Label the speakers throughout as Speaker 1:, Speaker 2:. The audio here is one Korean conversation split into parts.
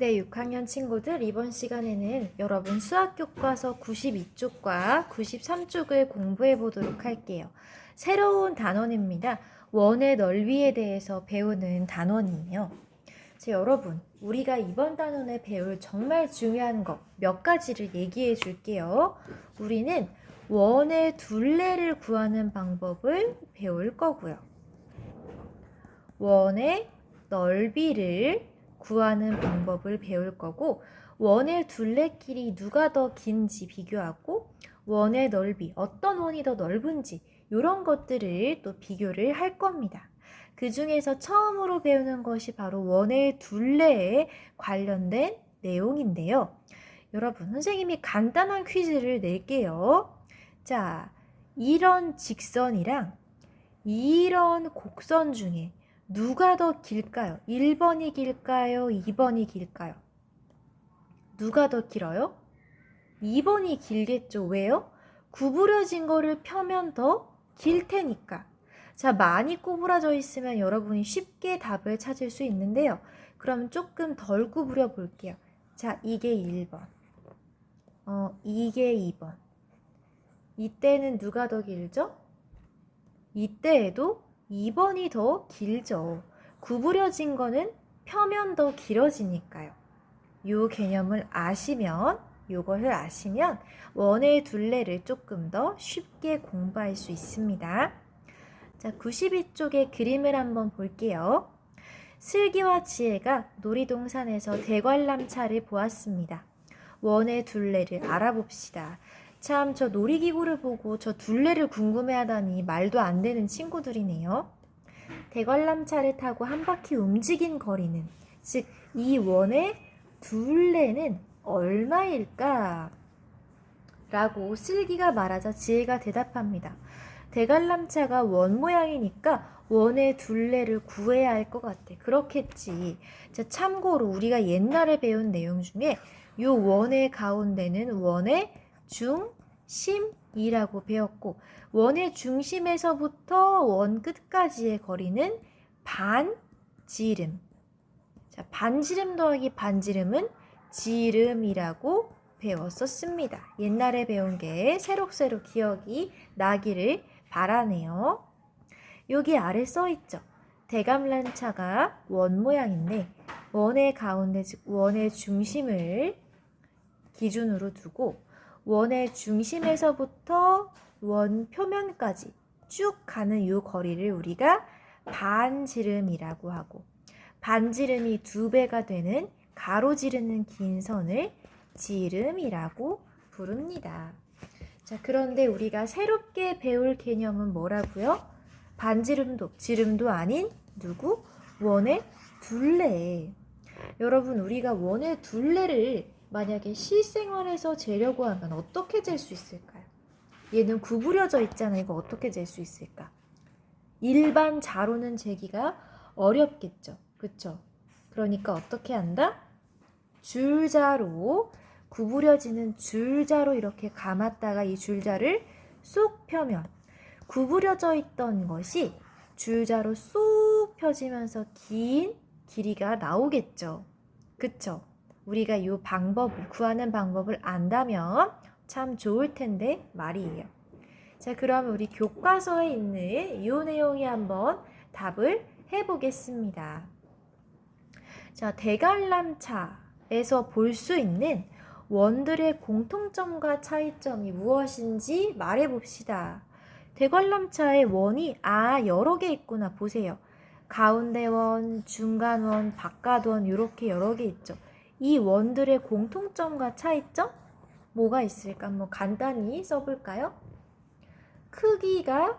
Speaker 1: 네, 6학년 친구들 이번 시간에는 여러분 수학 교과서 92쪽과 93쪽을 공부해 보도록 할게요. 새로운 단원입니다. 원의 넓이에 대해서 배우는 단원이에요. 자, 여러분, 우리가 이번 단원에 배울 정말 중요한 것 몇 가지를 얘기해 줄게요. 우리는 원의 둘레를 구하는 방법을 배울 거고요. 원의 넓이를 구하는 방법을 배울 거고 원의 둘레끼리 누가 더 긴지 비교하고 원의 넓이 어떤 원이 더 넓은지 이런 것들을 또 비교를 할 겁니다. 그 중에서 처음으로 배우는 것이 바로 원의 둘레에 관련된 내용인데요. 여러분, 선생님이 간단한 퀴즈를 낼게요. 자, 이런 직선이랑 이런 곡선 중에 누가 더 길까요? 1번이 길까요? 2번이 길까요? 누가 더 길어요? 2번이 길겠죠. 왜요? 구부려진 거를 펴면 더 길 테니까. 자, 많이 구부러져 있으면 여러분이 쉽게 답을 찾을 수 있는데요. 그럼 조금 덜 구부려 볼게요. 자, 이게 1번. 어, 이게 2번. 이때는 누가 더 길죠? 이때에도 2번이 더 길죠. 구부려진 거는 펴면 더 길어지니까요. 요 개념을 아시면, 요것을 아시면 원의 둘레를 조금 더 쉽게 공부할 수 있습니다. 자, 92쪽의 그림을 한번 볼게요. 슬기와 지혜가 놀이동산에서 대관람차를 보았습니다. 원의 둘레를 알아봅시다. 참, 저 놀이기구를 보고 저 둘레를 궁금해 하다니 말도 안 되는 친구들이네요. 대관람차를 타고 한 바퀴 움직인 거리는, 즉, 이 원의 둘레는 얼마일까? 라고 슬기가 말하자 지혜가 대답합니다. 대관람차가 원 모양이니까 원의 둘레를 구해야 할 것 같아. 그렇겠지. 자, 참고로 우리가 옛날에 배운 내용 중에 요 원의 가운데는 원의 중 심이라고 배웠고 원의 중심에서부터 원 끝까지의 거리는 반지름. 자, 반지름 더하기 반지름은 지름이라고 배웠었습니다. 옛날에 배운 게 새록새록 기억이 나기를 바라네요. 여기 아래 써 있죠. 대감란차가 원 모양인데 원의 가운데 즉 원의 중심을 기준으로 두고 원의 중심에서부터 원 표면까지 쭉 가는 이 거리를 우리가 반지름이라고 하고 반지름이 두 배가 되는 가로지르는 긴 선을 지름이라고 부릅니다. 자, 그런데 우리가 새롭게 배울 개념은 뭐라고요? 반지름도 지름도 아닌 누구? 원의 둘레. 여러분, 우리가 원의 둘레를 만약에 실생활에서 재려고 하면 어떻게 잴 수 있을까요? 얘는 구부려져 있잖아요. 이거 어떻게 잴 수 있을까? 일반 자로는 재기가 어렵겠죠. 그쵸? 그러니까 어떻게 한다? 줄자로 구부려지는 줄자로 이렇게 감았다가 이 줄자를 쏙 펴면 구부려져 있던 것이 줄자로 쏙 펴지면서 긴 길이가 나오겠죠. 그쵸? 우리가 이 방법을 구하는 방법을 안다면 참 좋을 텐데 말이에요. 자, 그럼 우리 교과서에 있는 이 내용에 한번 답을 해보겠습니다. 자, 대관람차에서 볼 수 있는 원들의 공통점과 차이점이 무엇인지 말해봅시다. 대관람차의 원이 아 여러 개 있구나 보세요. 가운데 원, 중간 원, 바깥 원 이렇게 여러 개 있죠. 이 원들의 공통점과 차이점 뭐가 있을까? 한번 간단히 써볼까요? 크기가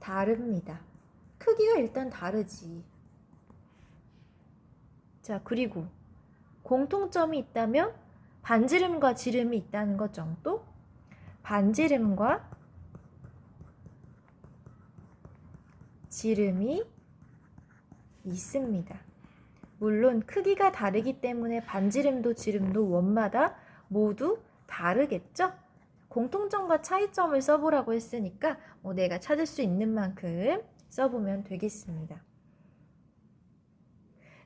Speaker 1: 다릅니다. 크기가 일단 다르지. 자, 그리고 공통점이 있다면 반지름과 지름이 있다는 것 정도? 반지름과 지름이 있습니다. 물론 크기가 다르기 때문에 반지름도 지름도 원마다 모두 다르겠죠? 공통점과 차이점을 써보라고 했으니까 뭐 내가 찾을 수 있는 만큼 써보면 되겠습니다.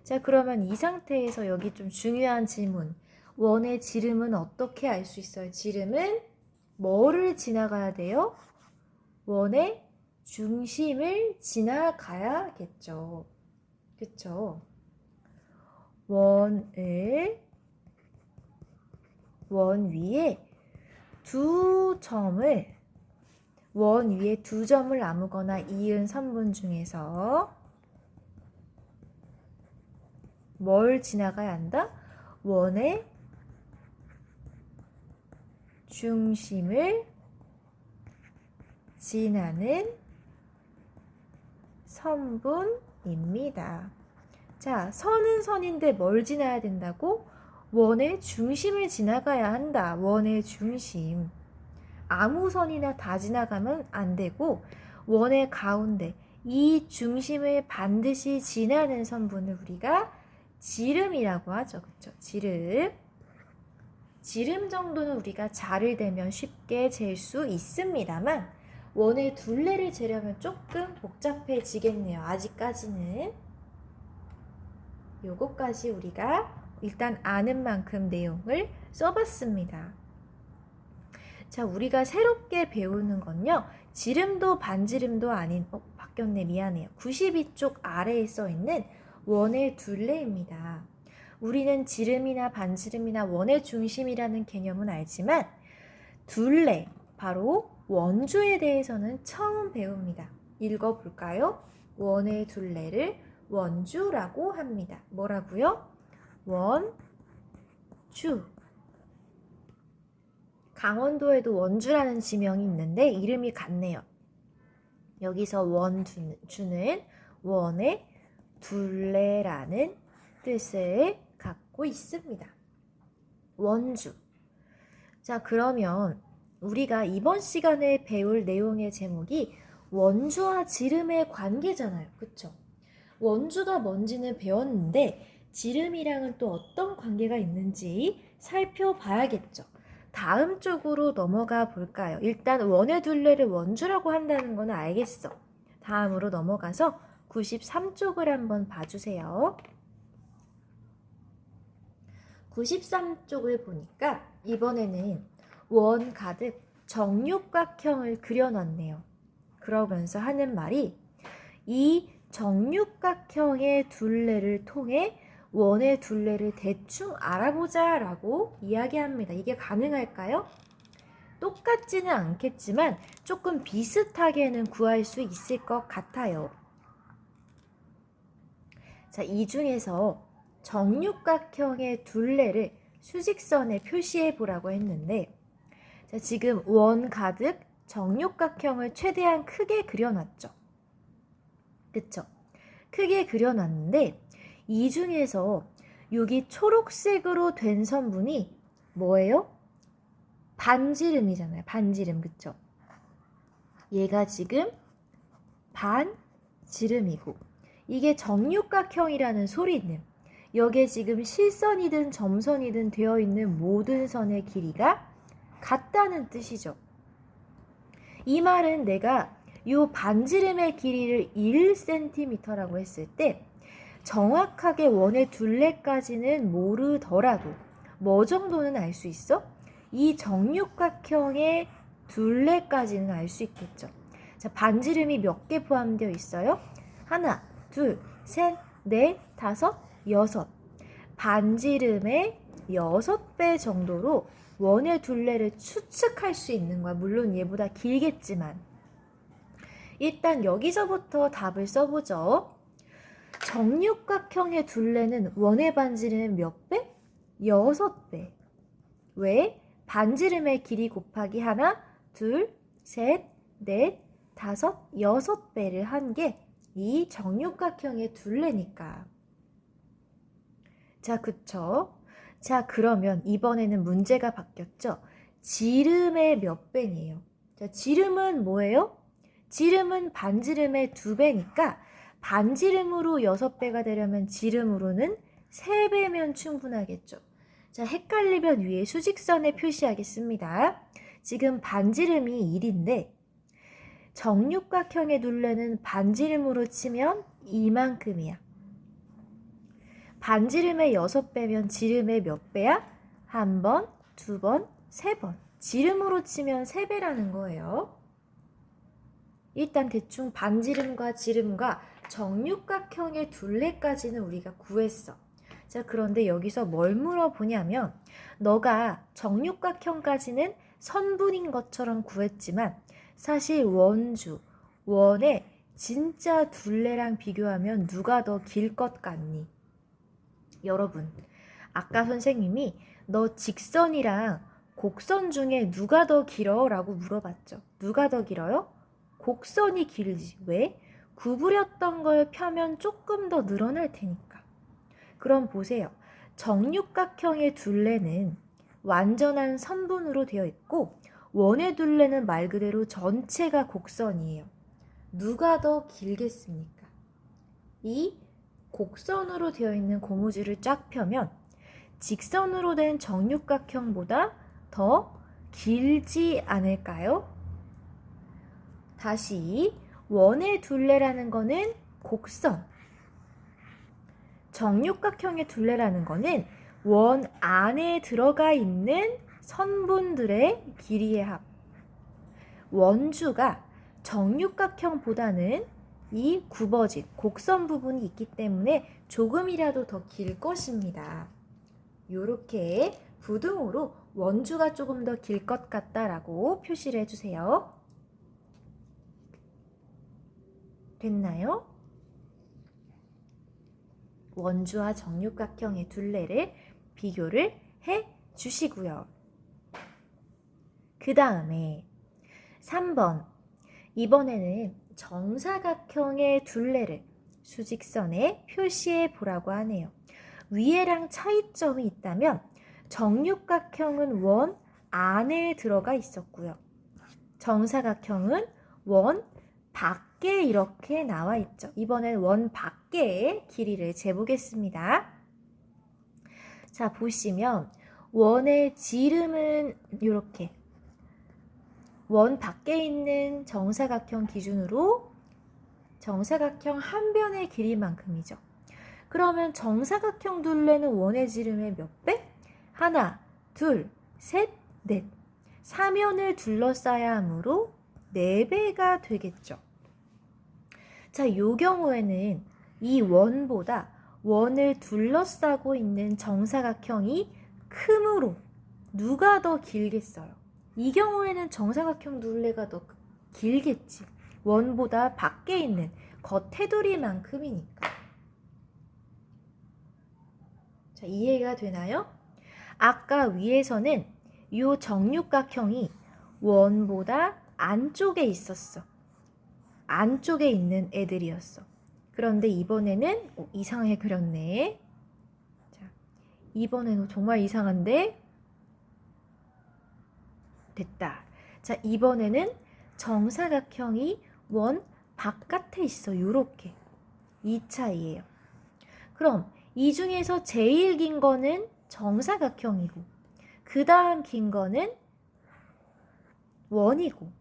Speaker 1: 자, 그러면 이 상태에서 여기 좀 중요한 질문. 원의 지름은 어떻게 알 수 있어요? 지름은 뭐를 지나가야 돼요? 원의 중심을 지나가야겠죠. 그쵸? 원을 원 위에 두 점을 원 위에 두 점을 아무거나 이은 선분 중에서 뭘 지나가야 한다? 원의 중심을 지나는 선분입니다. 자, 선은 선인데 뭘 지나야 된다고? 원의 중심을 지나가야 한다. 원의 중심. 아무 선이나 다 지나가면 안 되고 원의 가운데 이 중심을 반드시 지나는 선분을 우리가 지름이라고 하죠. 그렇죠? 지름. 지름 정도는 우리가 자를 대면 쉽게 잴 수 있습니다만 원의 둘레를 재려면 조금 복잡해지겠네요. 아직까지는. 요거까지 우리가 일단 아는 만큼 내용을 써봤습니다. 자, 우리가 새롭게 배우는 건요. 지름도 반지름도 아닌, 어, 바뀌었네. 미안해요. 92쪽 아래에 써 있는 원의 둘레입니다. 우리는 지름이나 반지름이나 원의 중심이라는 개념은 알지만 둘레, 바로 원주에 대해서는 처음 배웁니다. 읽어볼까요? 원의 둘레를 원주라고 합니다. 뭐라고요? 원주. 강원도에도 원주라는 지명이 있는데 이름이 같네요. 여기서 원주는 원의 둘레라는 뜻을 갖고 있습니다. 원주. 자, 그러면 우리가 이번 시간에 배울 내용의 제목이 원주와 지름의 관계잖아요. 그쵸? 원주가 뭔지는 배웠는데 지름이랑은 또 어떤 관계가 있는지 살펴봐야겠죠. 다음 쪽으로 넘어가 볼까요? 일단 원의 둘레를 원주라고 한다는 건 알겠어. 다음으로 넘어가서 93쪽을 한번 봐주세요. 93쪽을 보니까 이번에는 원 가득 정육각형을 그려놨네요. 그러면서 하는 말이 이 정육각형의 둘레를 통해 원의 둘레를 대충 알아보자 라고 이야기합니다. 이게 가능할까요? 똑같지는 않겠지만 조금 비슷하게는 구할 수 있을 것 같아요. 자, 이 중에서 정육각형의 둘레를 수직선에 표시해 보라고 했는데 자, 지금 원 가득 정육각형을 최대한 크게 그려놨죠. 그쵸? 크게 그려놨는데 이 중에서 여기 초록색으로 된 선분이 뭐예요? 반지름이잖아요. 반지름, 그쵸? 얘가 지금 반지름이고 이게 정육각형이라는 소리는 여기에 지금 실선이든 점선이든 되어 있는 모든 선의 길이가 같다는 뜻이죠. 이 말은 내가 이 반지름의 길이를 1cm라고 했을 때 정확하게 원의 둘레까지는 모르더라도 뭐 정도는 알 수 있어? 이 정육각형의 둘레까지는 알 수 있겠죠. 자, 반지름이 몇 개 포함되어 있어요? 하나, 둘, 셋, 넷, 다섯, 여섯. 반지름의 여섯 배 정도로 원의 둘레를 추측할 수 있는 거야. 물론 얘보다 길겠지만. 일단 여기서부터 답을 써보죠. 정육각형의 둘레는 원의 반지름 몇 배? 여섯 배. 왜? 반지름의 길이 곱하기 하나, 둘, 셋, 넷, 다섯, 여섯 배를 한 게 이 정육각형의 둘레니까. 자, 그쵸? 자, 그러면 이번에는 문제가 바뀌었죠? 지름의 몇 배니에요? 자, 지름은 뭐예요? 지름은 반지름의 두 배니까 반지름으로 여섯 배가 되려면 지름으로는 세 배면 충분하겠죠. 자, 헷갈리면 위에 수직선에 표시하겠습니다. 지금 반지름이 1인데 정육각형의 둘레는 반지름으로 치면 이만큼이야. 반지름의 6배면 지름의 몇 배야? 한 번, 두 번, 세 번. 지름으로 치면 세배라는 거예요. 일단 대충 반지름과 지름과 정육각형의 둘레까지는 우리가 구했어. 자, 그런데 여기서 뭘 물어보냐면, 너가 정육각형까지는 선분인 것처럼 구했지만, 사실 원주, 원의 진짜 둘레랑 비교하면 누가 더 길 것 같니? 여러분, 아까 선생님이 너 직선이랑 곡선 중에 누가 더 길어? 라고 물어봤죠. 누가 더 길어요? 곡선이 길지. 왜? 구부렸던 걸 펴면 조금 더 늘어날 테니까. 그럼 보세요. 정육각형의 둘레는 완전한 선분으로 되어 있고 원의 둘레는 말 그대로 전체가 곡선이에요. 누가 더 길겠습니까? 이 곡선으로 되어 있는 고무줄을 쫙 펴면 직선으로 된 정육각형보다 더 길지 않을까요? 다시 원의 둘레라는 거는 곡선. 정육각형의 둘레라는 거는 원 안에 들어가 있는 선분들의 길이의 합. 원주가 정육각형보다는 이 굽어진 곡선 부분이 있기 때문에 조금이라도 더 길 것입니다. 이렇게 부등으로 원주가 조금 더 길 것 같다라고 표시를 해주세요. 됐나요? 원주와 정육각형의 둘레를 비교를 해 주시고요. 그 다음에 3번. 이번에는 정사각형의 둘레를 수직선에 표시해 보라고 하네요. 위에랑 차이점이 있다면 정육각형은 원 안에 들어가 있었고요. 정사각형은 원 밖 에 이렇게 나와 있죠. 이번엔 원 밖의 길이를 재보겠습니다. 자, 보시면 원의 지름은 이렇게 원 밖에 있는 정사각형 기준으로 정사각형 한 변의 길이만큼이죠. 그러면 정사각형 둘레는 원의 지름의 몇 배? 하나, 둘, 셋, 넷. 사면을 둘러싸야 하므로 네배가 되겠죠. 자, 이 경우에는 이 원보다 원을 둘러싸고 있는 정사각형이 크므로 누가 더 길겠어요? 이 경우에는 정사각형 둘레가 더 길겠지. 원보다 밖에 있는 겉테두리만큼이니까. 자, 이해가 되나요? 아까 위에서는 이 정육각형이 원보다 안쪽에 있었어. 안쪽에 있는 애들이었어. 그런데 이번에는 어, 이상하게 그렸네. 자, 이번에는 정말 이상한데 됐다. 자, 이번에는 정사각형이 원 바깥에 있어. 요렇게. 이 차이예요. 그럼 이 중에서 제일 긴 거는 정사각형이고 그 다음 긴 거는 원이고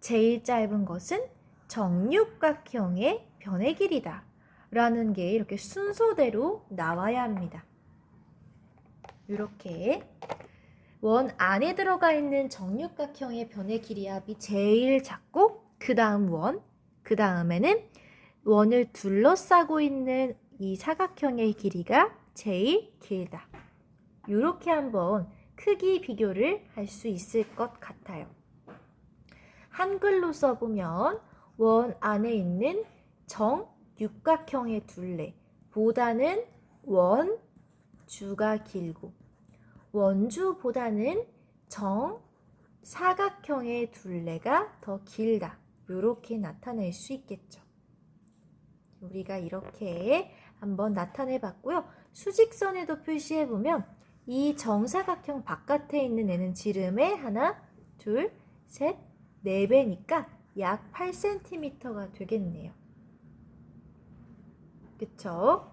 Speaker 1: 제일 짧은 것은 정육각형의 변의 길이다. 라는 게 이렇게 순서대로 나와야 합니다. 이렇게 원 안에 들어가 있는 정육각형의 변의 길이 합이 제일 작고 그 다음 원, 그 다음에는 원을 둘러싸고 있는 이 사각형의 길이가 제일 길다. 이렇게 한번 크기 비교를 할 수 있을 것 같아요. 한글로 써보면 원 안에 있는 정 육각형의 둘레 보다는 원 주가 길고 원주보다는 정 사각형의 둘레가 더 길다. 이렇게 나타낼 수 있겠죠. 우리가 이렇게 한번 나타내 봤고요. 수직선에도 표시해 보면 이 정사각형 바깥에 있는 애는 지름의 하나, 둘, 셋, 네 배니까 약 8cm가 되겠네요. 그쵸?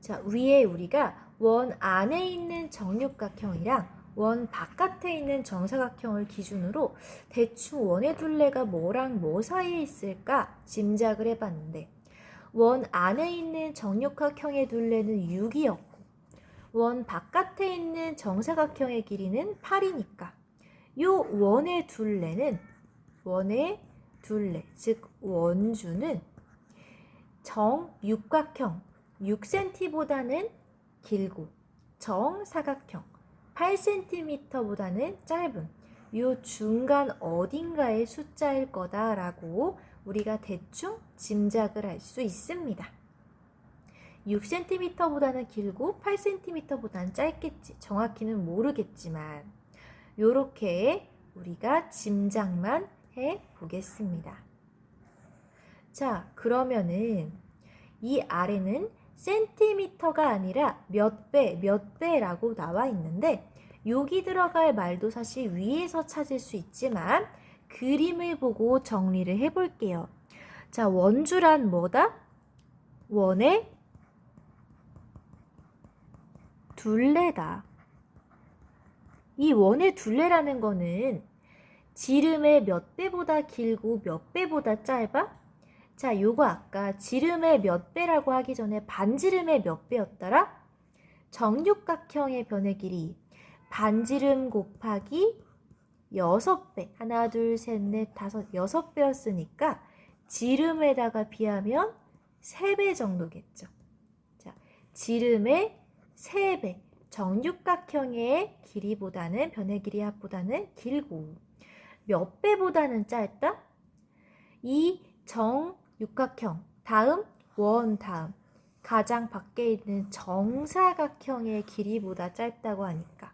Speaker 1: 자, 위에 우리가 원 안에 있는 정육각형이랑 원 바깥에 있는 정사각형을 기준으로 대충 원의 둘레가 뭐랑 뭐 사이에 있을까 짐작을 해봤는데 원 안에 있는 정육각형의 둘레는 6이었고 원 바깥에 있는 정사각형의 길이는 8이니까 요 원의 둘레는 원의 둘레 즉 원주는 정육각형 6cm보다는 길고 정사각형 8cm보다는 짧은 요 중간 어딘가의 숫자일 거다라고 우리가 대충 짐작을 할 수 있습니다. 6cm보다는 길고 8cm보다는 짧겠지. 정확히는 모르겠지만 요렇게 우리가 짐작만 해 보겠습니다. 자, 그러면은 이 아래는 센티미터가 아니라 몇 배, 몇 배라고 나와 있는데 여기 들어갈 말도 사실 위에서 찾을 수 있지만 그림을 보고 정리를 해 볼게요. 자, 원주란 뭐다? 원의 둘레다. 이 원의 둘레라는 거는 지름의 몇 배보다 길고 몇 배보다 짧아? 자, 요거 아까 지름의 몇 배라고 하기 전에 반지름의 몇 배였더라? 정육각형의 변의 길이 반지름 곱하기 6배. 하나, 둘, 셋, 넷, 다섯, 여섯 배였으니까 지름에다가 비하면 3배 정도겠죠. 자, 지름의 3배. 정육각형의 길이보다는 변의 길이 합보다는 길고 몇 배보다는 짧다? 이 정 육각형 다음 원 다음 가장 밖에 있는 정사각형의 길이보다 짧다고 하니까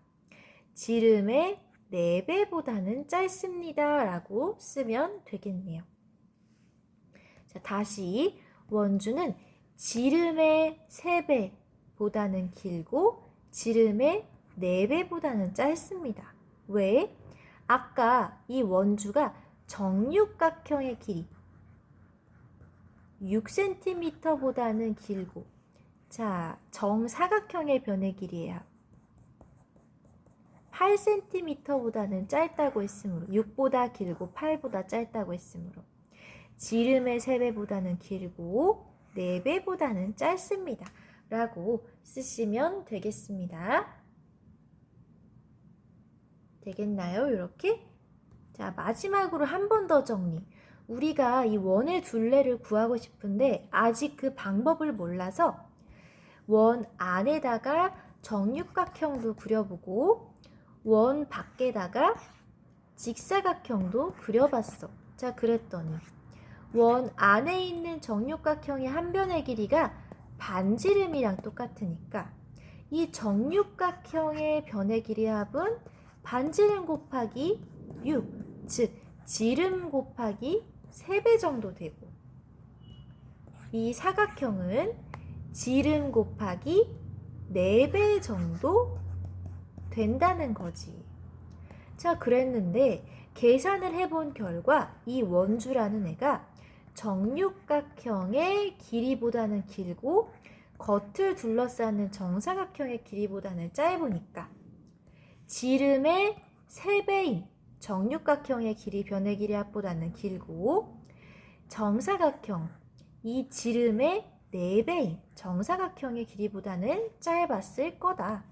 Speaker 1: 지름의 4배보다는 짧습니다. 라고 쓰면 되겠네요. 자, 다시 원주는 지름의 3배보다는 길고 지름의 4배보다는 짧습니다. 왜? 아까 이 원주가 정육각형의 길이 6cm보다는 길고 자, 정사각형의 변의 길이에요. 8cm보다는 짧다고 했으므로 6보다 길고 8보다 짧다고 했으므로 지름의 3배보다는 길고 4배보다는 짧습니다. 라고 쓰시면 되겠습니다. 되겠나요? 이렇게? 자, 마지막으로 한 번 더 정리. 우리가 이 원의 둘레를 구하고 싶은데 아직 그 방법을 몰라서 원 안에다가 정육각형도 그려보고 원 밖에다가 직사각형도 그려봤어. 자, 그랬더니 원 안에 있는 정육각형의 한 변의 길이가 반지름이랑 똑같으니까 이 정육각형의 변의 길이 합은 반지름 곱하기 6, 즉 지름 곱하기 3배 정도 되고 이 사각형은 지름 곱하기 4배 정도 된다는 거지. 자, 그랬는데 계산을 해본 결과 이 원주라는 애가 정육각형의 길이보다는 길고 겉을 둘러싸는 정사각형의 길이보다는 짧으니까 지름의 3배인 정육각형의 길이 변의 길이 합보다는 길고 정사각형 이 지름의 4배인 정사각형의 길이보다는 짧았을 거다.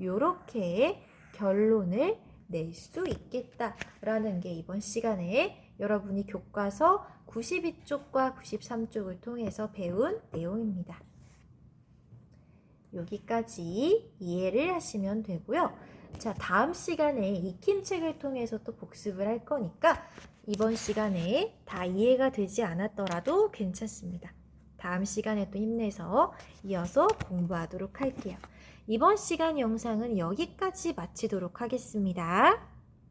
Speaker 1: 요렇게 결론을 낼 수 있겠다라는 게 이번 시간에 여러분이 교과서 92쪽과 93쪽을 통해서 배운 내용입니다. 여기까지 이해를 하시면 되고요. 자, 다음 시간에 익힘책을 통해서 또 복습을 할 거니까 이번 시간에 다 이해가 되지 않았더라도 괜찮습니다. 다음 시간에 또 힘내서 이어서 공부하도록 할게요. 이번 시간 영상은 여기까지 마치도록 하겠습니다.